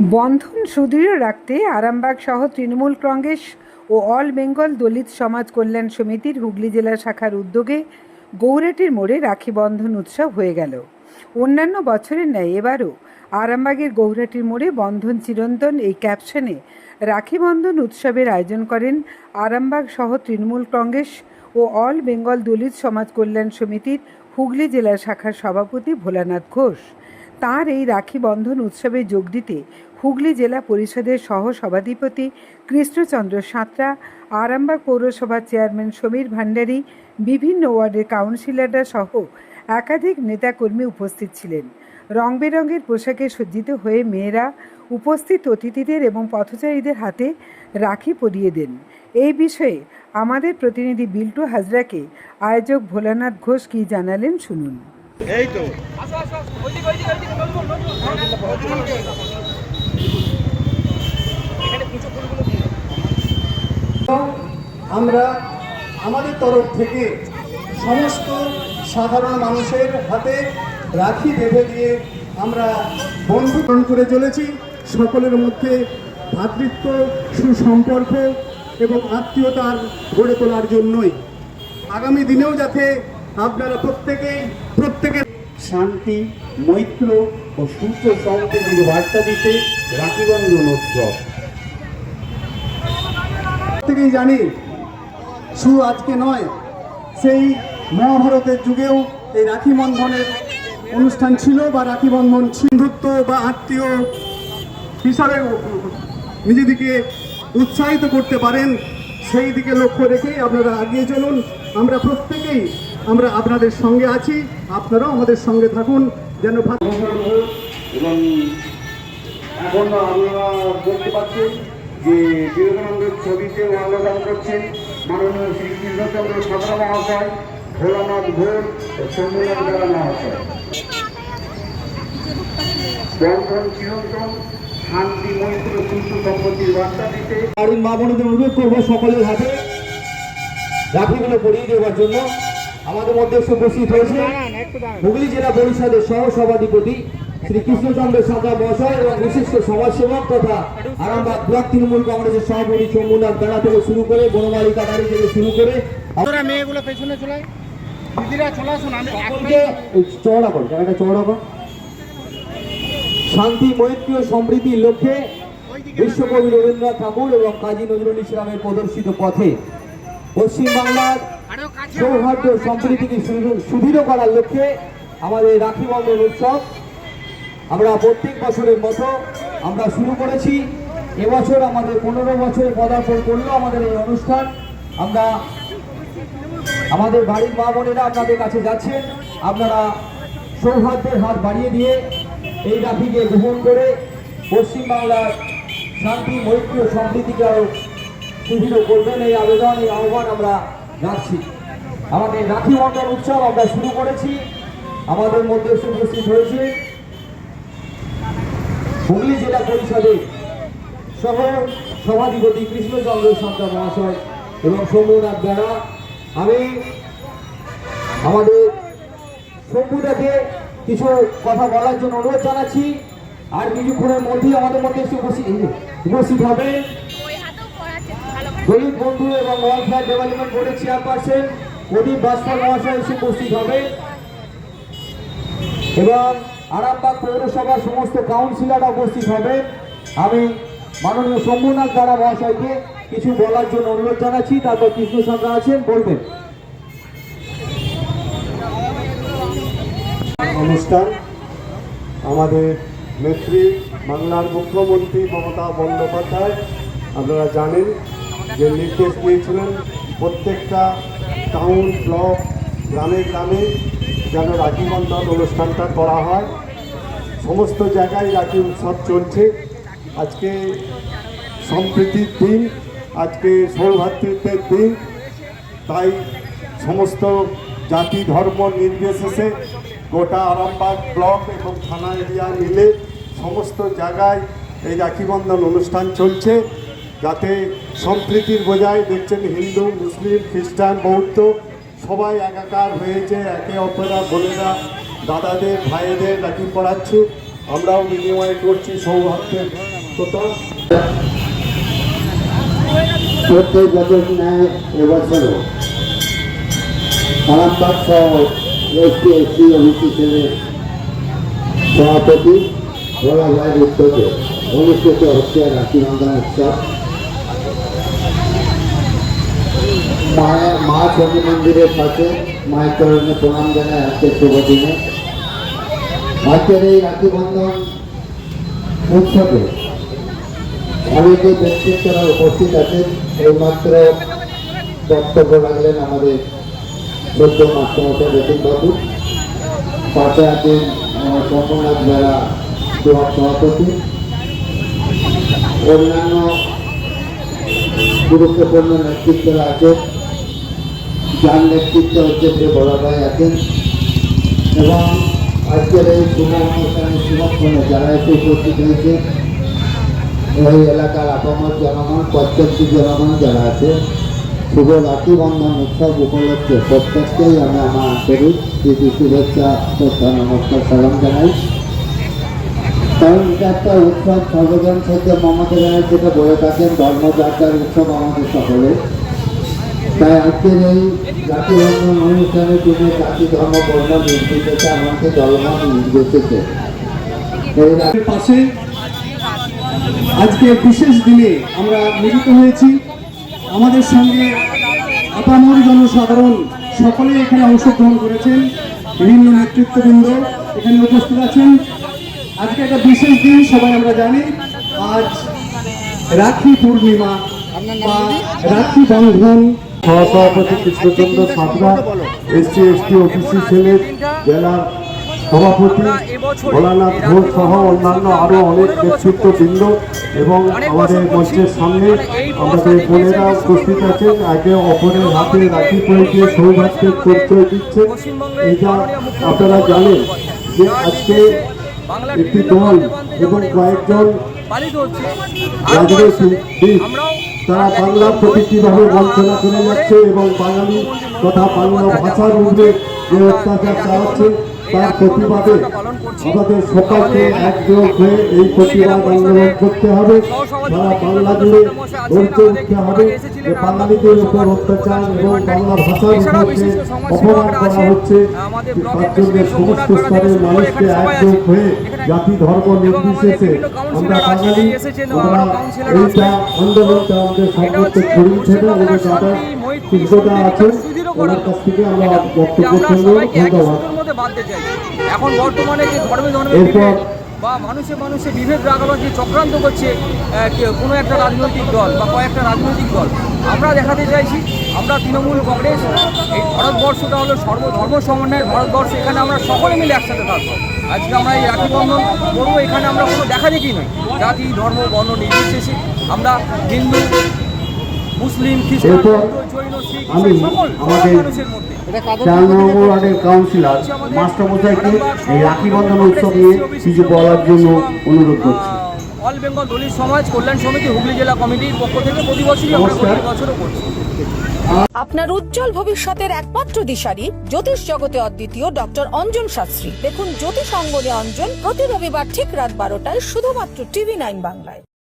বন্ধন সুদৃঢ় রাখতে আরামবাগ সহ তৃণমূল কংগ্রেস ও অল বেঙ্গল দলিত সমাজ কল্যাণ সমিতির হুগলি জেলা শাখার উদ্যোগে গৌরাটির মোড়ে রাখি বন্ধন উৎসব হয়ে গেল। অন্যান্য বছরের ন্যায় এবারও আরামবাগের গৌরাটির মোড়ে বন্ধন চিরন্তন এই ক্যাপশনে রাখি বন্ধন উৎসবের আয়োজন করেন আরামবাগ সহ তৃণমূল কংগ্রেস ও অল বেঙ্গল দলিত সমাজ কল্যাণ সমিতির হুগলি জেলা শাখার সভাপতি ভোলানাথ ঘোষ। তার এই রাখি বন্ধন উৎসবে যোগ দিতে হুগলি জেলা পরিষদের সহ সভাধিপতি কৃষ্ণচন্দ্র সাঁতরা, আরামবাগ পৌরসভার চেয়ারম্যান সমীর ভান্ডারী, বিভিন্ন ওয়ার্ডের কাউন্সিলররা সহ একাধিক নেতাকর্মী উপস্থিত ছিলেন। রং বেরঙের পোশাকে সজ্জিত হয়ে মেয়েরা উপস্থিত অতিথিদের এবং পথচারীদের হাতে রাখি পরিয়ে দেন। এই বিষয়ে আমাদের প্রতিনিধি বিল্টু হাজরাকে আয়োজক ভোলানাথ ঘোষ কী জানালেন শুনুন। এই তো। আমরা আমাদের তরফ থেকে সমস্ত সাধারণ মানুষের হাতে রাখি বেঁধে দিয়ে আমরা বন্ধুকরণ করে চলেছি। সকলের মধ্যে ভ্রাতৃত্ব সুসম্পর্ক এবং আত্মীয়তার গড়ে তোলার জন্যই। আগামী দিনেও যাতে আপনারা প্রত্যেকেই প্রত্যেকের শান্তি, মৈত্র ও সুস্থ সম্প্রীতির বার্তা দিতে রাখিবন্ধন উৎসব থেকেই জানি, শুধু আজকে নয়, সেই মহাভারতের যুগেও এই রাখি বন্ধনের অনুষ্ঠান ছিল বা রাখি বন্ধন সিন্ধুত্ব বা আত্মীয় হিসাবে নিজেদিকে উৎসাহিত করতে পারেন, সেই দিকে লক্ষ্য রেখেই আপনারা এগিয়ে চলুন। আমরা প্রত্যেকেই আমরা আপনাদের সঙ্গে আছি আপনারাও আমাদের সঙ্গে থাকুন যেন এবং এখন আপনারা দেখতে পাচ্ছেন যে বিবেকানন্দের ছবিতে মাল্যদান করছেন মাননীয় শ্রী কৃষ্ণচন্দ্র সাঁতরা মহাশয় ভোলানাথ ঘোষ ও সৌম্যনাথ বেড়া মহাশয়। বন্ধন চিরন্তন শান্তি মৈত্র সুস্থ সম্পত্তির বার্তা দিতে। বাড়ির মা বোনদের অনুরোধ করব সকলের হাতে। রাখিগুলো পরিয়ে দেওয়ার জন্য। আমাদের মধ্যে উপস্থিত হয়েছে হুগলি জেলা পরিষদের সহ সভাধিপতি শ্রী কৃষ্ণচন্দ্র সাঁতরা মহাশয় এবং বিশিষ্ট সমাজসেবক তথা আরামবাগ ব্লক তৃণমূল কংগ্রেসের সভাপতি শম্ভুনাথ বেড়া থেকে শুরু করে বনমালী কাটারি থেকে শুরু করে মেয়েগুলো পেছনে দিদিরা চলে আমি চওড়া কর জায়গাটা চওড়া কর। শান্তি মৈত্রী ও সমৃদ্ধির লক্ষ্যে বিশ্বকবি রবীন্দ্রনাথ ঠাকুর এবং কাজী নজরুল ইসলামের প্রদর্শিত পথে পশ্চিমবাংলার ও সম্প্রীতিকে সুদৃঢ়- করার লক্ষ্যে আমাদের রাখি বন্ধন উৎসব। আমরা প্রত্যেক বছরের মতো আমরা শুরু করেছি। এবছর আমাদের পনেরো বছরে পদার্পণ করল আমাদের এই অনুষ্ঠান। আমরা আমাদের বাড়ির মা বোনেরা আপনাদের কাছে যাচ্ছেন। আপনারা সৌহার্দ্যের হাত বাড়িয়ে দিয়ে এই রাখিকে গ্রহণ করে পশ্চিমবাংলার শান্তি, মৈত্রী ও সম্প্রীতিকে আরও সুদৃঢ় করবেন। এই আবেদন, এই আহ্বান আমরা রাখছি। আমাদের রাখি বন্ধন উৎসব আমরা শুরু করেছি। আমাদের মধ্যে উপস্থিত হয়েছে হুগলি জেলা পরিষদের সহ সভাধিপতি কৃষ্ণচন্দ্র সান্তা মহাশয় এবং সৌম্যনাথ বেড়া। আমি আমাদের শম্ভুদাকে কিছু কথা বলার জন্য অনুরোধ জানাচ্ছি। আর কিছুক্ষণের মধ্যেই আমাদের মধ্যে এসে উপস্থিত উপস্থিত হবে দলিত বন্ধু এবং ওয়েলফেয়ার ডেভেলপমেন্ট বোর্ডের চেয়ারপারসন প্রদীপ বাসপাল মহাশয় এসে উপস্থিত হবে। এবং আরামবাগ পৌরসভার সমস্ত কাউন্সিলররা উপস্থিত হবে। আমি মাননীয় শম্ভুনাথ দারা মহাশয়কে কিছু বলার জন্য অনুরোধ জানাচ্ছি। তারপর কৃষ্ণচন্দ্র আছেন, বলবেন। অনুষ্ঠান আমাদের নেত্রী, বাংলার মুখ্যমন্ত্রী মমতা বন্দ্যোপাধ্যায়, আপনারা জানেন যে নির্দেশ দিয়েছিলেন প্রত্যেকটা টাউন ব্লক গ্রামে গ্রামে যেন রাখি বন্ধন অনুষ্ঠানটা করা হয়। সমস্ত জায়গায় রাখি উৎসব চলছে। আজকে সম্প্রীতির দিন, আজকে সৌভাতৃত্বের দিন। তাই সমস্ত জাতি, ধর্ম নির্বিশেষে গোটা আরামবাগ ব্লক এবং থানা এরিয়া মিলে সমস্ত জায়গায় এই রাখিবন্ধন অনুষ্ঠান চলছে। যাতে সম্প্রীতির বোঝায় দেখছেন হিন্দু, মুসলিম, খ্রিস্টান, বৌদ্ধ, সবাই একাকার হয়েছে, একে অপরা বোনেরা, দাদাদের, ভাইদের রাখি পড়াচ্ছে? আমরাও বিনিময় করছি সৌভাগ্যের প্রত্যেক বছর ন্যায় এবছরও আরামবাগ সহ এসটি সভাপতি উদ্যোগে অনুষ্ঠিত হচ্ছে রাখি বন্ধন উৎসব। মায়ের মা চন্ডী মন্দিরের পাশে মায়ের চরণে প্রণাম জানায় আজকের শুভ আজকের এই রাখি বন্ধন উৎসবে অনেকে ব্যক্তিত্বরা উপস্থিত আছেন। এইমাত্র বক্তব্য রাখলেন আমাদের সদ্য মাস্টারমশাই রতিনবাবু পাশে আছেন সোমনাথ বেড়া সভাপতি। অন্যান্য গুরুত্বপূর্ণ নেতৃত্বরা আছেন যার নেতৃত্ব হচ্ছে যে বড় ভাই আছেন। এবং আজকের এই শুভ অনুষ্ঠানে শুভক্ষণে যারা এসে উপস্থিত হয়েছে, এই এলাকার আপামর জনগণ, প্রত্যেকটি জনগণ যারা আছে, শুভ রাখি বন্ধন উৎসব উপলক্ষে প্রত্যেককেই আমি আমার আন্তরিক শুভেচ্ছা নমস্কার, সালাম জানাই। কারণ এটা একটা উৎসব সর্বজন সত্য মমতা জানাই যেটা বলে থাকেন, ধর্মযাত্রার উৎসব আমাদের সকলে তাই আজকের এই জাতি বন্ধন অনুষ্ঠানের জন্য জাতি, ধর্ম, বর্ণ নির্বিশেষে আমাকে জলমান রা- পাশে আজকে বিশেষ দিনে আমরা মিলিত হয়েছি। আমাদের সঙ্গে আপামর জনসাধারণ সকলে এখানে অংশগ্রহণ করেছেন। বিভিন্ন নেতৃত্ববৃন্দ এখানে উপস্থিত আছেন। আজকে একটা বিশেষ দিন, সবাই আমরা জানি। আজ রাখি পূর্ণিমা বা রাখি বন্ধন। সহসভাপতি Krishnachandra Santra, SC, ST, OBC সেলের জেলার সভাপতি ভোলানাথ ঘোষ সহ অন্যান্য আরও অনেক নেতৃত্ববৃন্দ এবং আমাদের মঞ্চের সামনে আমাদের বোনেরা উপস্থিত আছেন। একে অপরের হাতে রাখি পরে দিয়ে সৌভাগ্যের পরিচয় দিচ্ছে এটা আপনারা জানেন যে আজকে একটি দল এবং কয়েকজন তারা বাংলার প্রতি কীভাবে বঞ্চনা করে যাচ্ছে এবং বাঙালি তথা বাংলা ভাষার মধ্যে যে অত্যাচার চালাচ্ছে তার প্রতিবাদে আমাদের সকলকে একযোগ হয়ে এই প্রতিবাদ আন্দোলন করতে হবে। সারা বাংলা জুড়ে গড়তে উঠতে হবে যে বাঙালিদের উপর অত্যাচার এবং বাংলা ভাষার উপর অপমান করা হচ্ছে তার জন্য সমস্ত স্তরের মানুষকে একযোগ হয়ে জাতি ধর্ম নির্বিশেষে আমরা বাঙালি আমরা এইটা আন্দোলনটা আমাদের সর্বত্র ছড়িয়ে ছেড়ে আমাদের যারা কৃষ্ণদা আছেন ওনার কাছ থেকে আমরা বক্তব্য শুনব ধন্যবাদ। মধ্যে বাঁধতে চাই। এখন বর্তমানে যে ধর্মে ধর্মে বা মানুষে মানুষে বিভেদ রাখাবার যে চক্রান্ত করছে কোনো একটা রাজনৈতিক দল বা কয়েকটা রাজনৈতিক দল আমরা দেখাতে চাইছি আমরা তৃণমূল কংগ্রেস এই ভারতবর্ষটা হলো সর্বধর্ম সমন্বয়ের ভারতবর্ষ এখানে আমরা সকলে মিলে একসাথে থাকব। আজকে আমরা এই রাখি বন্ধন করব এখানে আমরা কোনো দেখা দেখি নই। জাতি ধর্ম বর্ণ নির্বিশেষে আমরা হিন্দু মুসলিম খ্রিস্টান জৈন শিখ সকল মানুষের মধ্যে। চার নম্বর ওয়ার্ডের কাউন্সিলর মাস্টারমশাইকে এই রাখি বন্ধন উৎসব নিয়ে কিছু বলার জন্য অনুরোধ করছি। অল বেঙ্গল দলিত সমাজ কল্যাণ সমিতি হুগলি জেলা কমিটির পক্ষ থেকে প্রতি বছরই আমরা প্রতি বছরও করছি। আপনার উজ্জ্বল ভবিষ্যতের একমাত্র দিশারি জ্যোতিষ জগতে অদ্বিতীয় ডক্টর অঞ্জন শাস্ত্রী। দেখুন জ্যোতিষ অঙ্গনে অঞ্জন প্রতি রবিবার ঠিক রাত বারোটায় শুধুমাত্র টিভি নাইন বাংলায়।